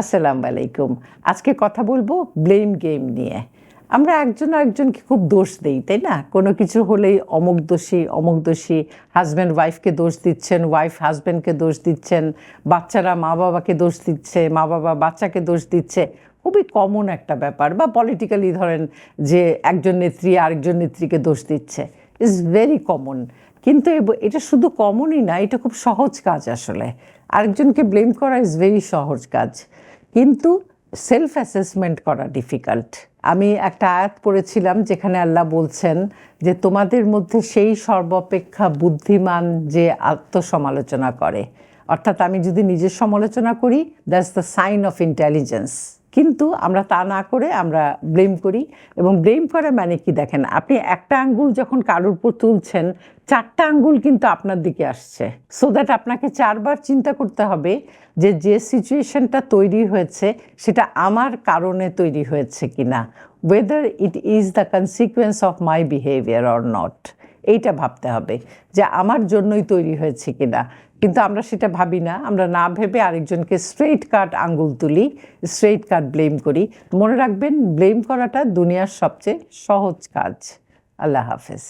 আসসালামু আলাইকুম। আজকে কথা বলব ব্লেম গেম নিয়ে। আমরা একজন একজনকে খুব দোষ দিই, তাই না? কোনো কিছু হলেই অমুক দোষী অমুক দোষী। হাজব্যান্ড ওয়াইফকে দোষ দিচ্ছেন ওয়াইফ হাজব্যান্ডকে দোষ দিচ্ছেন, বাচ্চারা মা বাবাকে দোষ দিচ্ছে, মা বাবা বাচ্চাকে দোষ দিচ্ছে। খুবই কমন একটা ব্যাপার। বা পলিটিক্যালি ধরেন যে একজন নেত্রী আরেকজন নেত্রীকে দোষ দিচ্ছে। ইজ ভেরি কমন কিন্তু এটা শুধু কমনই না, এটা খুব সহজ কাজ আসলে। আরেকজনকে ব্লেম করা ইজ ভেরি সহজ কাজ। কিন্তু সেলফ অ্যাসেসমেন্ট করা ডিফিকাল্ট আমি একটা আয়াত পড়েছিলাম যেখানে আল্লাহ বলছেন যে, তোমাদের মধ্যে সেই সর্বাপেক্ষা বুদ্ধিমান যে আত্মসমালোচনা করে। অর্থাৎ আমি যদি নিজের সমালোচনা করি that's the sign of intelligence কিন্তু আমরা তা না করে আমরা ব্লেম করি এবং ব্লেম করা মানে কি দেখেন, আপনি একটা আঙ্গুল যখন কারোর উপর তুলছেন, চারটা আঙ্গুল কিন্তু আপনার দিকে আসছে। সো দ্যাট আপনাকে চারবার চিন্তা করতে হবে যে যে সিচুয়েশনটা তৈরি হয়েছে, সেটা আমার কারণে তৈরি হয়েছে কিনা। Whether it is the consequence of my behaviour or not এইটা ভাবতে হবে যে আমার জন্যই তৈরি হয়েছে কিনা। কিন্তু আমরা সেটা ভাবি না, আমরা না ভেবে আরেকজনকে স্ট্রেইট কাট আঙ্গুল তুলি স্ট্রেইট কাট ব্লেম করি। মনে রাখবেন ব্লেম করাটা দুনিয়ার সবচেয়ে সহজ কাজ। আল্লাহ হাফেজ।